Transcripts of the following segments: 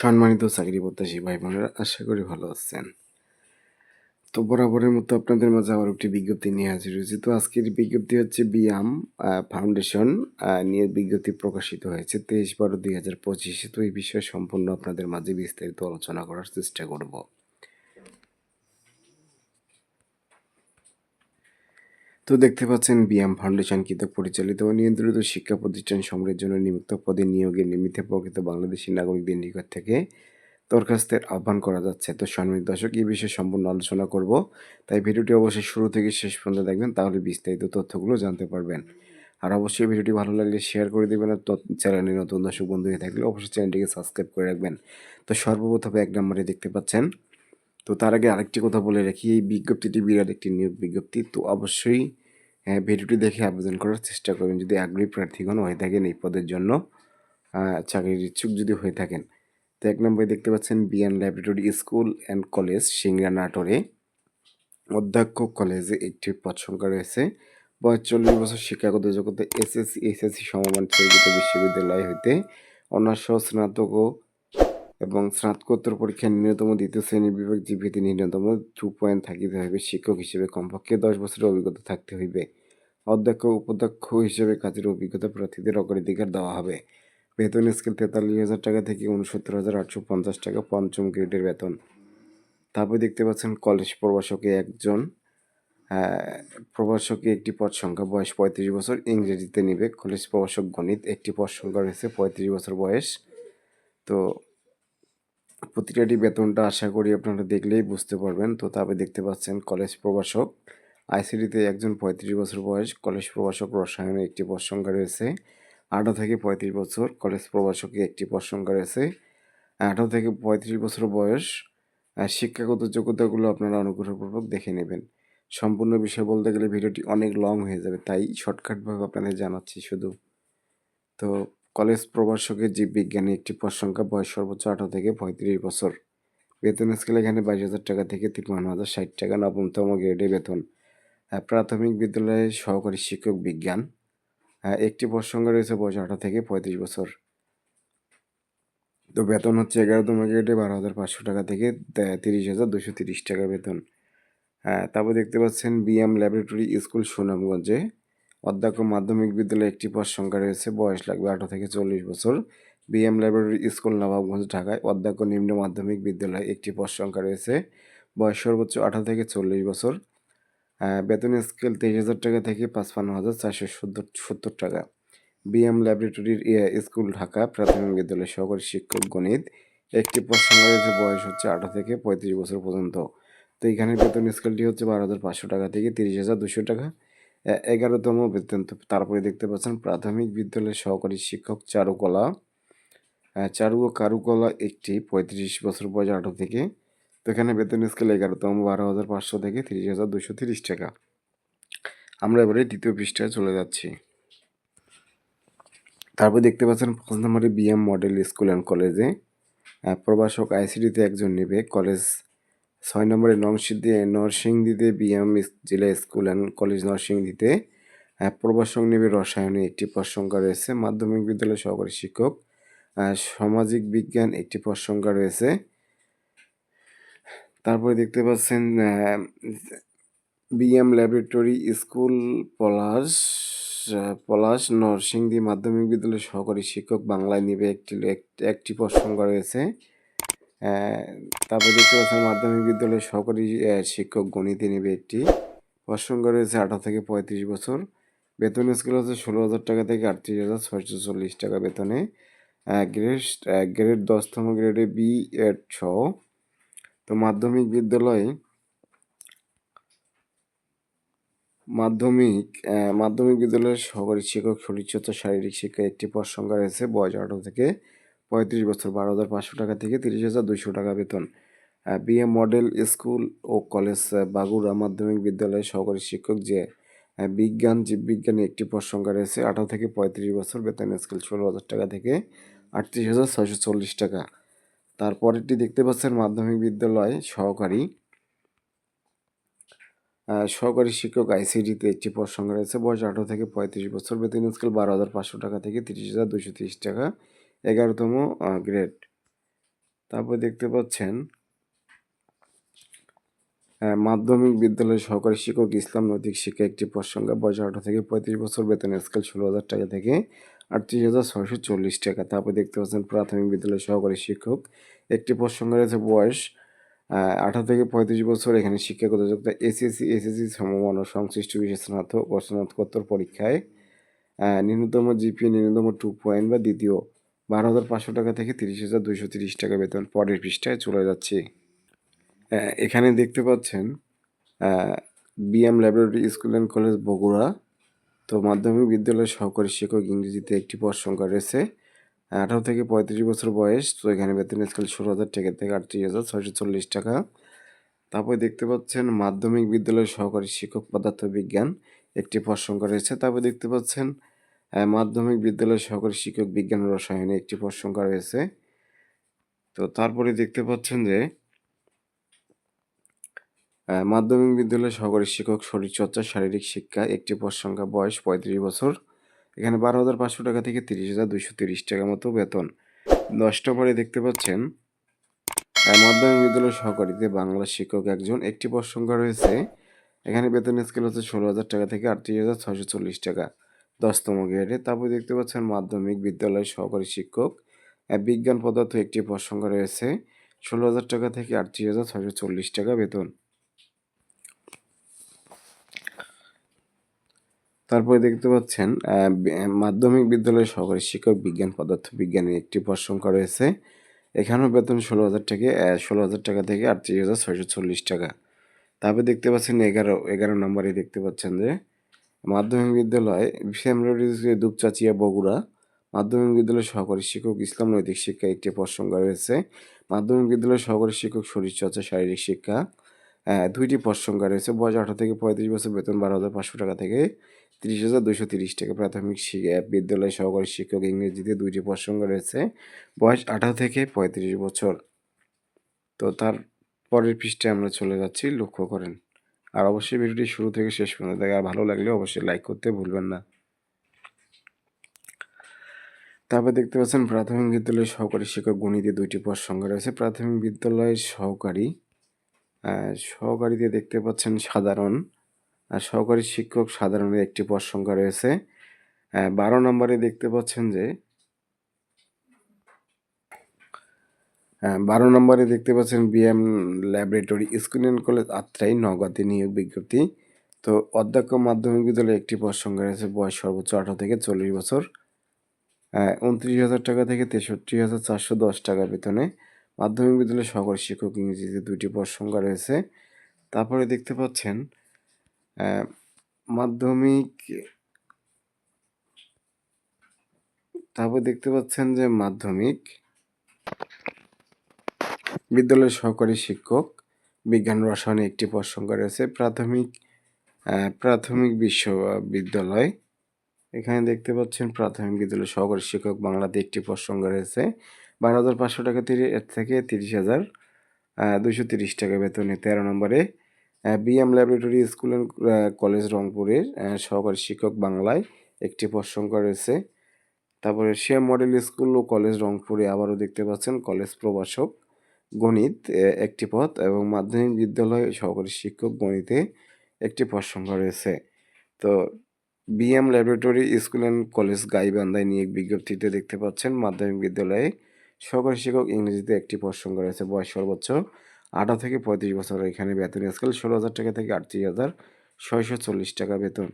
সম্মানিত চাকরি প্রত্যাশী ভাই বোনেরা, আশা করি ভালো আছেন। তো বরাবরের মতো আপনাদের মাঝে আবার একটি বিজ্ঞপ্তি নিয়ে হাজির হয়েছি। তো আজকের বিজ্ঞপ্তি হচ্ছে বিয়াম ফাউন্ডেশন নিয়ে বিজ্ঞপ্তি প্রকাশিত হয়েছে তেইশ বারো দুই হাজার পঁচিশে। তো এই বিষয়ে সম্পূর্ণ আপনাদের মাঝে বিস্তারিত আলোচনা করার চেষ্টা করব। তো দেখতে পাচ্ছেন বিয়াম ফাউন্ডেশন কৃতক পরিচালিত ও নিয়ন্ত্রিত শিক্ষা প্রতিষ্ঠান সমূহের জন্য নিযুক্ত পদে নিয়োগের নিমিত্তে প্রকৃত বাংলাদেশি নাগরিকদের নিকট থেকে দরখাস্তের আহ্বান করা যাচ্ছে। তো সম্মানিত দর্শক, এই বিষয়ে সম্পূর্ণ আলোচনা করব। তাই ভিডিওটি অবশ্যই শুরু থেকে শেষ পর্যন্ত দেখবেন, তাহলে বিস্তারিত তথ্যগুলো জানতে পারবেন। আর অবশ্যই ভিডিওটি ভালো লাগলে শেয়ার করে দেবেন আর চ্যানেলে নতুন দর্শক, বন্ধু হয়ে থাকলে অবশ্যই চ্যানেলটিকে সাবস্ক্রাইব করে রাখবেন। তো সর্বপ্রথমে এক নম্বরে দেখতে পাচ্ছেন, তো তার আগে আরেকটি কথা বলে রাখি, এই বিজ্ঞপ্তিটি বিরাট একটি নিয়োগ বিজ্ঞপ্তি, তো অবশ্যই ভিডিওটি দেখে আবেদন করার চেষ্টা করবেন। যদি আগ্রহী প্রার্থীগণ হয়ে থাকেন এই পদের জন্য চাকরির ইচ্ছুক যদি হয়ে থাকেন। তো এক নম্বরে দেখতে পাচ্ছেন BN laboratory school and college Singra নাটোরে অধ্যক্ষ কলেজে একটি পদ সংখ্যা রয়েছে। বয়স চল্লিশ বছর, শিক্ষাগত জগতে এসএসসি এসএসসি সমমান চরিত বিশ্ববিদ্যালয় হইতে অনার্স, স্নাতক এবং স্নাতকোত্তর পরীক্ষার ন্যূনতম দ্বিতীয় শ্রেণির বিভাগ জীবিতে ন্যূনতম টু পয়েন্ট থাকিতে হইবে। শিক্ষক হিসেবে কমপক্ষে দশ বছরের অভিজ্ঞতা থাকতে হইবে। অধ্যক্ষ, উপাধ্যক্ষ হিসেবে কাজের অভিজ্ঞতা প্রার্থীদের অগ্রাধিকার দেওয়া হবে। বেতন স্কেল তেতাল্লিশ হাজার টাকা থেকে উনসত্তর হাজার আটশো পঞ্চাশ টাকা পঞ্চম গ্রেডের বেতন। তারপর দেখতে পাচ্ছেন কলেজ প্রবাসকে একজন প্রবাসকে একটি পদ সংখ্যা বয়স পঁয়ত্রিশ বছর, ইংরেজিতে নিবে। কলেজ প্রবাসক গণিত একটি পদ সংখ্যা রয়েছে পঁয়ত্রিশ বছর বয়স। তো প্রতিটাটি বেতনটা আশা করি আপনারা দেখলেই বুঝতে পারবেন। তো তবে দেখতে পাচ্ছেন কলেজ প্রবাসক আইসিডিতে একজন পঁয়ত্রিশ বছর বয়স কলেজ প্রবাসক রসায়নে একটি পদ সংখ্যা রয়েছে। আঠারো থেকে পঁয়ত্রিশ বছর কলেজ প্রবাসকে একটি পদ সংখ্যা রয়েছে। আঠারো থেকে পঁয়ত্রিশ বছর বয়স শিক্ষাগত যোগ্যতাগুলো আপনারা অনুগ্রহপূর্বক দেখে নেবেন। সম্পূর্ণ বিষয় বলতে গেলে ভিডিওটি অনেক লং হয়ে যাবে, তাই শর্টকাটভাবে আপনাদের জানাচ্ছি শুধু। তো কলেজ প্রবাসকের জীববিজ্ঞানী একটি পদ সংখ্যা বয়স সর্বোচ্চ আঠারো থেকে পঁয়ত্রিশ বছর। বেতন স্কেল এখানে বাইশ হাজার টাকা থেকে তিপ্পান্ন হাজার ষাট টাকা, নবমতম গ্রেডে বেতন। প্রাথমিক বিদ্যালয়ে সহকারী শিক্ষক বিজ্ঞান। একটি সংখ্যা রয়েছে বয়স আঠারো থেকে পঁয়ত্রিশ বছর। তো বেতন হচ্ছে এগারোতম গ্রেডে বারো হাজার পাঁচশো টাকা থেকে তিরিশ হাজার দুশো তিরিশ টাকা বেতন। তারপর দেখতে পাচ্ছেন বিএম ল্যাবরেটরি স্কুল সুনামগঞ্জে। অধ্যক্ষ মাধ্যমিক বিদ্যালয়ে একটি পদ সংখ্যা রয়েছে বয়স লাগবে আঠারো থেকে চল্লিশ বছর। বিএম ল্যাবরেটরি স্কুল নবাবগঞ্জ ঢাকায় অধ্যক্ষ নিম্ন মাধ্যমিক বিদ্যালয়ে একটি পদ সংখ্যা রয়েছে বয়স সর্বোচ্চ আঠারো থেকে চল্লিশ বছর। বেতন স্কেল তেইশ হাজার টাকা থেকে পাঁচপান্ন হাজার চারশো সত্তর টাকা। বিএম ল্যাবরেটরির স্কুল ঢাকা প্রাথমিক বিদ্যালয় সহকারী শিক্ষক গণিত। একটি রয়েছে বয়স হচ্ছে আঠারো থেকে পঁয়ত্রিশ বছর পর্যন্ত। তো এখানে বেতন স্কেলটি হচ্ছে বারো হাজার পাঁচশো টাকা থেকে তিরিশ হাজার দুশো টাকা। এগারোতম বেতন তারপরে দেখতে পাচ্ছেন প্রাথমিক বিদ্যালয়ের সহকারী শিক্ষক চারুকলা। চারু ও কারুকলা একটি পঁয়ত্রিশ বছর বয়স আঠারো থেকে তো এখানে বেতন স্কেল এগারোতম বারো হাজার পাঁচশো থেকে তিরিশ হাজার দুশো তিরিশ টাকা। আমরা এবারে দ্বিতীয় পৃষ্ঠায় চলে যাচ্ছি। তারপর দেখতে পাচ্ছেন, পাঁচ নম্বরে বিএম মডেল স্কুল অ্যান্ড কলেজে প্রবাসক আইসিডিতে একজন নেবে। কলেজ ছয় নম্বরে নরসিংদী, নরসিংদীতে বিএম জেলা স্কুল অ্যান্ড কলেজ নরসিংদীতে প্রবাসক নেবে রসায়নে একটি পদ সংখ্যা রয়েছে। মাধ্যমিক বিদ্যালয় সহকারী শিক্ষক সামাজিক বিজ্ঞান একটি পদ সংখ্যা রয়েছে। তারপরে দেখতে পাচ্ছেন BM laboratory school Palash Palash, Narsingdi মাধ্যমিক বিদ্যালয়ের সহকারী শিক্ষক বাংলায় নিবে একটি একটি সংখ্যা রয়েছে। তারপরে দেখতে পাচ্ছেন মাধ্যমিক বিদ্যালয়ের সহকারী শিক্ষক গণিতে নেবে একটি সংখ্যা রয়েছে, আঠারো থেকে পঁয়ত্রিশ বছর। বেতন স্কেল হচ্ছে ষোলো হাজার টাকা থেকে আটত্রিশ হাজার ছয়শো চল্লিশ টাকা বেতনে। গ্রেড গ্রেড দশতম গ্রেডে বি এড সহ তো মাধ্যমিক বিদ্যালয়ে, মাধ্যমিক মাধ্যমিক বিদ্যালয়ের সহকারী শিক্ষক শরীরচর্চা শারীরিক শিক্ষা একটি পদ সংখ্যা রয়েছে বয়স আঠারো থেকে পঁয়ত্রিশ বছর, বারো হাজার পাঁচশো টাকা থেকে তিরিশ হাজার দুশো টাকা বেতন। বিএ মডেল স্কুল ও কলেজ বাগুড়া মাধ্যমিক বিদ্যালয়ের সহকারী শিক্ষক যে বিজ্ঞান, জীববিজ্ঞানে একটি পদ সংখ্যা রয়েছে আঠারো থেকে পঁয়ত্রিশ বছর, বেতন স্কেল ষোলো হাজার টাকা থেকে আটত্রিশ হাজার ছয়শো চল্লিশ টাকা। তারপরেরটি দেখতে পাচ্ছেন মাধ্যমিক বিদ্যালয় সহকারী। সহকারী শিক্ষক আইসিডিতে একটি পদ সংখ্যা রয়েছে। বয়স আঠারো থেকে পঁয়ত্রিশ বছর। বেতন স্কেল বারো হাজার পাঁচশো টাকা থেকে তিরিশ হাজার দুশো তিরিশ টাকা। এগারোতম গ্রেড তারপর দেখতে পাচ্ছেন মাধ্যমিক বিদ্যালয়ের সহকারী শিক্ষক ইসলাম নৈতিক শিক্ষা একটি পদ সংখ্যা। বয়স আঠারো থেকে পঁয়ত্রিশ বছর। বেতন স্কেল ষোলো হাজার টাকা থেকে আটত্রিশ হাজার ছয়শো চল্লিশ টাকা। তারপর দেখতে পাচ্ছেন, প্রাথমিক বিদ্যালয়ের সহকারী শিক্ষক। একটি সংখ্যা রয়েছে, বয়স আঠারো থেকে পঁয়ত্রিশ বছর। এখানে শিক্ষাগত যোগ্যতা এসএসসি এসএসসি সমমান ও সংশ্লিষ্ট বিষয় স্নাতক ও স্নাতকোত্তর পরীক্ষায় ন্যূনতম জিপি ন্যূনতম টু পয়েন্ট বা দ্বিতীয় বারো হাজার পাঁচশো টাকা থেকে তিরিশ হাজার দুইশো তিরিশ টাকা বেতন পরের পৃষ্ঠায় চলে যাচ্ছে। এখানে দেখতে পাচ্ছেন BM laboratory school and college Bogura. তো মাধ্যমিক বিদ্যালয়ের সহকারী শিক্ষক ইংরেজিতে একটি পদ সংখ্যা রয়েছে। আঠারো থেকে পঁয়ত্রিশ বছর বয়স, তো এখানে বেতন স্কেল ষোলো হাজার টাকা থেকে আটত্রিশ হাজার ছয়শো চল্লিশ টাকা। তারপরে দেখতে পাচ্ছেন মাধ্যমিক বিদ্যালয়ের সহকারী শিক্ষক পদার্থ বিজ্ঞান, একটি পদ সংখ্যা রয়েছে। তারপরে দেখতে পাচ্ছেন মাধ্যমিক বিদ্যালয়ের সহকারী শিক্ষক বিজ্ঞান রসায়নে একটি পদ সংখ্যা রয়েছে। তো তারপরে দেখতে পাচ্ছেন যে মাধ্যমিক বিদ্যালয়ের সহকারী শিক্ষক শরীরচর্চা, শারীরিক শিক্ষা, একটি পদ সংখ্যা বয়স পঁয়ত্রিশ বছর। এখানে বারো হাজার পাঁচশো টাকা থেকে তিরিশ হাজার দুইশো তিরিশ টাকা মতো বেতন। দশ নম্বরে দেখতে পাচ্ছেন মাধ্যমিক বিদ্যালয়ের সহকারীতে বাংলা শিক্ষক একজন। একটি পদ সংখ্যা রয়েছে, এখানে বেতন স্কেল হচ্ছে ষোলো হাজার টাকা থেকে আটত্রিশ হাজার ছয়শো চল্লিশ টাকা। দশতম গ্রেডে তারপর দেখতে পাচ্ছেন, মাধ্যমিক বিদ্যালয়ের সহকারী শিক্ষক বিজ্ঞান পদার্থ একটি পদ সংখ্যা রয়েছে, ষোলো হাজার টাকা থেকে আটত্রিশ হাজার ছয়শো চল্লিশ টাকা বেতন। তারপরে দেখতে পাচ্ছেন মাধ্যমিক বিদ্যালয়ের সহকারী শিক্ষক বিজ্ঞান, পদার্থ বিজ্ঞানের একটি পদ রয়েছে। এখানেও বেতন ষোলো হাজার থেকে ষোলো হাজার টাকা থেকে আটত্রিশ হাজার ছয়শো চল্লিশ টাকা। তারপরে দেখতে পাচ্ছেন এগারো এগারো নম্বরে দেখতে পাচ্ছেন যে, মাধ্যমিক বিদ্যালয় শ্যামলী দুপচাচিয়া বগুড়া, মাধ্যমিক বিদ্যালয়ের সহকারী শিক্ষক ইসলাম নৈতিক শিক্ষা একটি পদ রয়েছে। মাধ্যমিক বিদ্যালয়ের সহকারী শিক্ষক শরীরচর্চা শারীরিক শিক্ষা দুইটি পদ রয়েছে। বয়স আঠারো থেকে পঁয়ত্রিশ বছর, বেতন বারো হাজার পাঁচশো টাকা থেকে তিরিশ হাজার দুশো তিরিশ টাকা। প্রাথমিক বিদ্যালয় সহকারী শিক্ষক ইংরেজিতে দুইটি প্রসঙ্গ রয়েছে। বয়স আঠারো থেকে পঁয়ত্রিশ বছর। তো তার পরের পৃষ্ঠে আমরা চলে যাচ্ছি, লক্ষ্য করেন। আর অবশ্যই ভিডিওটি শুরু থেকে শেষ পর্যন্ত দেখা, আর ভালো লাগলে অবশ্যই লাইক করতে ভুলবেন না। তারপর দেখতে পাচ্ছেন, প্রাথমিক বিদ্যালয়ের সহকারী শিক্ষক গণিতে দুইটি সংখ্যা রয়েছে। প্রাথমিক বিদ্যালয়ের সহকারী সহকারীতে দেখতে পাচ্ছেন সাধারণ আর সহকারী শিক্ষক সাধারণের একটি পদ সংখ্যা রয়েছে। বারো নম্বরে দেখতে পাচ্ছেন যে বারো নম্বরে দেখতে পাচ্ছেন BM laboratory school and college Atrai নগদে নিয়োগ বিজ্ঞপ্তি। তো অধ্যক্ষ মাধ্যমিক বিদ্যালয়ে একটি পদ সংখ্যা রয়েছে, বয়স সর্বোচ্চ আঠারো থেকে চল্লিশ বছর। উনত্রিশ হাজার টাকা থেকে তেষট্টি হাজার চারশো দশ টাকা বেতনে মাধ্যমিক বিদ্যালয়ের সহকারী শিক্ষক ইংরেজিতে দুটি পদ সংখ্যা রয়েছে। তারপরে দেখতে পাচ্ছেন মাধ্যমিক তারপর দেখতে পাচ্ছেন যে মাধ্যমিক বিদ্যালয়ের সহকারী শিক্ষক, বিজ্ঞান রসায়নে একটি সংখ্যা রয়েছে, প্রাথমিক প্রাথমিক বিশ্ববিদ্যালয়। এখানে দেখতে পাচ্ছেন প্রাথমিক বিদ্যালয়ের সহকারী শিক্ষক বাংলাতে একটি সংখ্যা রয়েছে, বারো হাজার পাঁচশো টাকা থেকে তিরিশ হাজার দুশো তিরিশ টাকা বেতনে তেরো নম্বরে BM laboratory school and college রংপুরের সহকারী শিক্ষক বাংলায় একটি পদ রয়েছে। তারপরে শেয়ার মডেল স্কুল ও কলেজ রংপুরে আবারও দেখতে পাচ্ছেন কলেজ প্রভাষক গণিত একটি পদ এবং মাধ্যমিক বিদ্যালয় সহকারী শিক্ষক গণিতে একটি পদ রয়েছে। তো BM laboratory school and college গাইবান্ধায় নিয়োগ বিজ্ঞপ্তিতে দেখতে পাচ্ছেন মাধ্যমিক বিদ্যালয়ে সহকারী শিক্ষক ইংরেজিতে একটি পদ রয়েছে। বয়স সর্বোচ্চ আঠারো থেকে পঁয়ত্রিশ বছর এখানে বেতন স্কেল ষোলো হাজার টাকা থেকে আটত্রিশ হাজার ছয়শো চল্লিশ টাকা বেতন।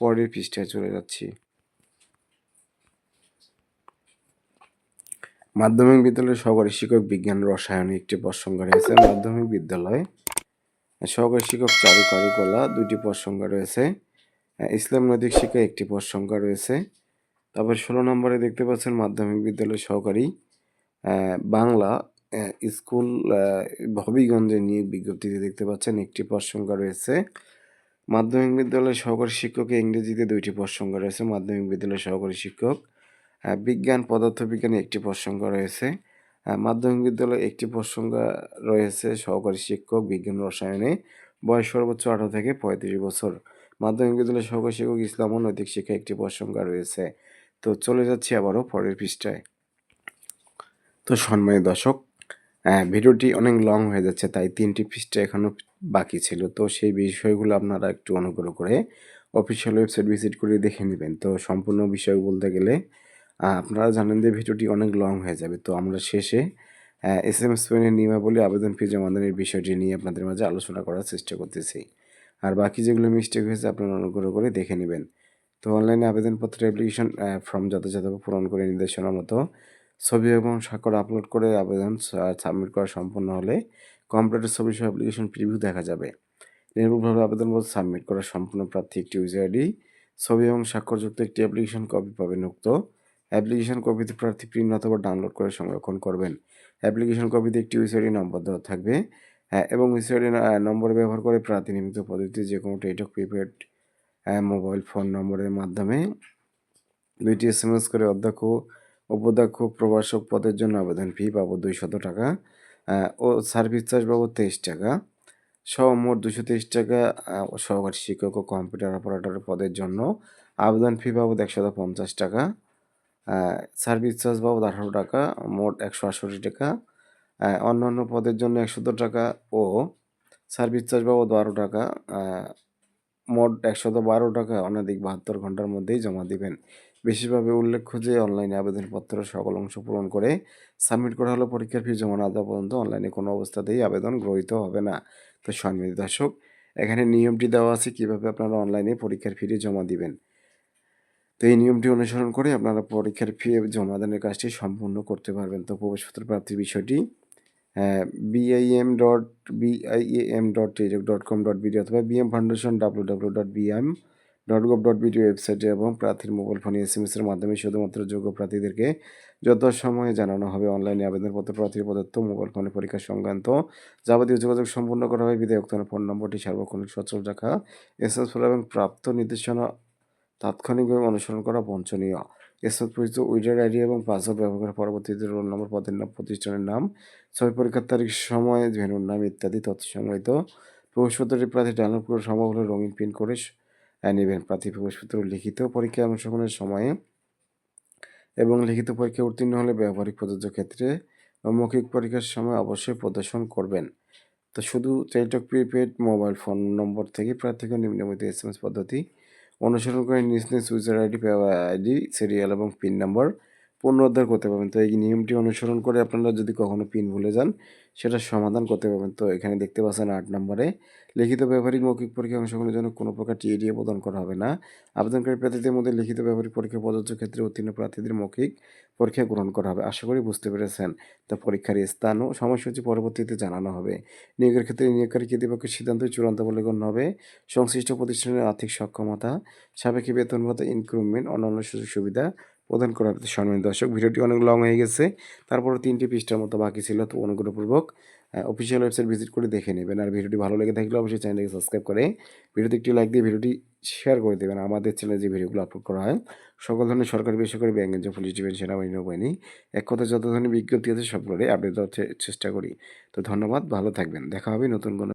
পরের পৃষ্ঠায় চলে যাচ্ছি। মাধ্যমিক বিদ্যালয়ের সহকারী শিক্ষক বিজ্ঞান রসায়ন একটি পদ সংখ্যা রয়েছে। মাধ্যমিক বিদ্যালয় সহকারী শিক্ষক চারু কারুকলা, দুইটি পদ সংখ্যা রয়েছে। ইসলাম নৈতিক শিক্ষা একটি পদ সংখ্যা রয়েছে। তারপর ষোলো নম্বরে দেখতে পাচ্ছেন মাধ্যমিক বিদ্যালয় সহকারী বাংলা স্কুল হবিগঞ্জে নিয়োগ বিজ্ঞপ্তিতে দেখতে পাচ্ছেন একটি সংখ্যা রয়েছে। মাধ্যমিক বিদ্যালয়ের সহকারী শিক্ষকে ইংরেজিতে দুইটি সংখ্যা রয়েছে। মাধ্যমিক বিদ্যালয়ের সহকারী শিক্ষক বিজ্ঞান, পদার্থবিজ্ঞানে একটি সংখ্যা রয়েছে। মাধ্যমিক বিদ্যালয়ে একটি সংখ্যা রয়েছে, সহকারী শিক্ষক, বিজ্ঞান রসায়নে বয়স সর্বোচ্চ আঠারো থেকে পঁয়ত্রিশ বছর। মাধ্যমিক বিদ্যালয়ের সহকারী শিক্ষক, ইসলাম ও নৈতিক শিক্ষা একটি সংখ্যা রয়েছে। তো চলে যাচ্ছি আবারও পরের পৃষ্ঠায়। তো সম্মানিত দর্শক ভিডিওটি অনেক লং হয়ে যাচ্ছে, তাই ৩ টি পৃষ্ঠা এখনও বাকি ছিল। তো সেই বিষয়গুলো আপনারা একটু অনুগ্রহ করে অফিসিয়াল ওয়েবসাইট ভিজিট করে দেখে নেবেন তো সম্পূর্ণ বিষয় বলতে গেলে আপনারা জানেন যে ভিডিওটি অনেক লং হয়ে যাবে। তো আমরা শেষে অ্যা এসএমএস পেমেন্টের নিয়মাবলী, আবেদন ফি, জমাদানের বিষয়টি নিয়ে আপনাদের মাঝে আলোচনা করার চেষ্টা করতেছি। আর বাকি যেগুলো মিস্টেক হয়েছে, আপনারা অনুগ্রহ করে দেখে নেবেন তো অনলাইনে আবেদনপত্র অ্যাপ্লিকেশন ফর্ম যথাযথভাবে পূরণ করে নির্দেশনা মতো ছবি এবং স্বাক্ষর আপলোড করে আবেদন সাবমিট করা সম্পন্ন হলে কম্পিউটার ছবি সহ অ্যাপ্লিকেশন প্রিভিউ দেখা যাবে। নির্ভুলভাবে আবেদনপত্র সাবমিট করা সম্পূর্ণ প্রার্থী একটি ইউজার আইডি, ছবি এবং স্বাক্ষরযুক্ত একটি অ্যাপ্লিকেশন কপি পাবেন উক্ত অ্যাপ্লিকেশন কপিতে প্রার্থী প্রিন্ট অথবা ডাউনলোড করে সংরক্ষণ করবেন। অ্যাপ্লিকেশন কপিতে একটি ইউজার আইডি নম্বর দেওয়া থাকবে হ্যাঁ, এবং ইউজার আইডি নম্বর ব্যবহার করে প্রার্থী নির্মিত পদ্ধতিতে যেকোনো টেলিটক প্রিপেড মোবাইল ফোন নম্বরের মাধ্যমে ২ টি এসএমএস করে অধ্যক্ষ, উপাধ্যক্ষ, প্রভাষক পদের জন্য আবেদন ফি বাবদ ৳২০০ টাকা ও সার্ভিস চার্জ বাবদ ৳২৩ সহ মোট ৳২২৩ আ সহকারী শিক্ষক ও কম্পিউটার অপারেটর পদের জন্য আবেদন ফি বাবদ ৳১৫০ আ সার্ভিস চার্জ বাবদ ৳১৮ মোট ৳১৬৮ আ অন্যান্য পদের জন্য ৳১১০ ও সার্ভিস চার্জ বাবদ বারো টাকা মোট ৳১১২ অনধিক ৭২ ঘণ্টার মধ্যেই জমা দিবেন। বিশেষভাবে উল্লেখ্য যে অনলাইনে আবেদনপত্র সকল অংশ পূরণ করে সাবমিট করা হলে পরীক্ষার ফি জমা না দেওয়া পর্যন্ত অনলাইনে কোনো অবস্থাতেই আবেদন গ্রহীত হবে না। তো সম্মানিত দর্শক, এখানে নিয়মটি দেওয়া আছে কীভাবে আপনারা অনলাইনে পরীক্ষার ফিটি জমা দিবেন। তো এই নিয়মটি অনুসরণ করে আপনারা পরীক্ষার ফি জমাদানের কাজটি সম্পূর্ণ করতে পারবেন। তো প্রবেশপত্র প্রাপ্তির বিষয়টি BIM dot BIAM dot dot com dot BD অথবা BM foundation W dot BM dot gov dot BD ওয়েবসাইটে এবং প্রার্থীর মোবাইল ফোনে এসএমএস এর মাধ্যমে শুধুমাত্র যোগ্য প্রার্থীদেরকে যথাসময়ে জানানো হবে অনলাইনে আবেদনপত্র প্রার্থীর প্রদত্ত মোবাইল ফোনে পরীক্ষা সংক্রান্ত যাবতীয় যোগাযোগ সম্পূর্ণ করা হবে বিধায় উক্ত ফোন নম্বরটি সার্বক্ষণিক সচল রাখা এসএমএস এবং প্রাপ্ত নির্দেশনা তাৎক্ষণিকভাবে অনুসরণ করা বঞ্চনীয়। এসব পরিচিত উইডার আইডি এবং পাসওয়ার্ড ব্যবহার করে পরবর্তীতে রোল নম্বর, পদের নাম, প্রতিষ্ঠানের নাম, ছবি পরীক্ষার তারিখ, সময়, ভেন্যুর নাম ইত্যাদি তথ্য সংবলিত প্রবেশপত্রটি প্রার্থী ডাউনলোড করে সম্ভব হলে রঙিন প্রিন্ট করে নেবেন। প্রার্থী প্রবেশপত্র লিখিত পরীক্ষায় অংশগ্রহণের সময়ে এবং লিখিত পরীক্ষায় উত্তীর্ণ হলে ব্যবহারিক প্রযোজ্য ক্ষেত্রে মৌখিক পরীক্ষার সময় অবশ্যই প্রদর্শন করবেন। তো শুধু Teletalk prepaid mobile phone number থেকে প্রার্থীকে এম এস পদ্ধতি অনুসরণ করে নিজ নিজ ইউজার আইডি আইডি সিরিয়াল এবং পিন নাম্বার পুনরুদ্ধার করতে পারবেন। তো এই নিয়মটি অনুসরণ করে আপনারা যদি কখনো পিন ভুলে যান সেটা সমাধান করতে পারবেন। তো এখানে দেখতে পাচ্ছেন আট নম্বরে, লিখিত ব্যবহারিক মৌখিক পরীক্ষা অংশগ্রহণের জন্য কোনো প্রকার টিএডিএ প্রদান করা হবে না। আবেদনকারী প্রার্থীদের মধ্যে লিখিত ব্যবহারিক পরীক্ষা প্রযোজ্য ক্ষেত্রে উত্তীর্ণ প্রার্থীদের মৌখিক পরীক্ষা গ্রহণ করা হবে। আশা করি বুঝতে পেরেছেন। তো পরীক্ষার স্থান ও সময়সূচি পরবর্তীতে জানানো হবে। নিয়োগের ক্ষেত্রে নিয়োগকারী কর্তৃপক্ষের সিদ্ধান্ত চূড়ান্ত বলে গণ্য হবে। সংশ্লিষ্ট প্রতিষ্ঠানের আর্থিক সক্ষমতা, সাপেক্ষে বেতন ভাতা ইনক্রুভমেন্ট অন্যান্য সুযোগ সুবিধা প্রদান করার সম্মানিত দর্শক, ভিডিওটি অনেক লং হয়ে গেছে। তারপরে তিনটি পৃষ্ঠার মতো বাকি ছিল, তো অনুগ্রহপূর্বক অফিসিয়াল ওয়েবসাইট ভিজিট করে দেখে নেবেন। আর ভিডিওটি ভালো লেগে থাকলে অবশ্যই চ্যানেলকে সাবস্ক্রাইব করে ভিডিওতে একটি লাইক দিয়ে ভিডিওটি শেয়ার করে দেবেন। আমাদের চ্যানেলে যে ভিডিওগুলো আপলোড করা হয়, সকল ধরনের সরকারি, বেসরকারি ব্যাংক যে পুলিশ, ডিফেন্স, সেনাবাহিনী, নৌবাহিনী, এক কথা যত ধরনের বিজ্ঞপ্তি আছে সবগুলোই আপডেট দেওয়ার চেষ্টা করি। তো ধন্যবাদ, ভালো থাকবেন। দেখা হবে নতুন কোনো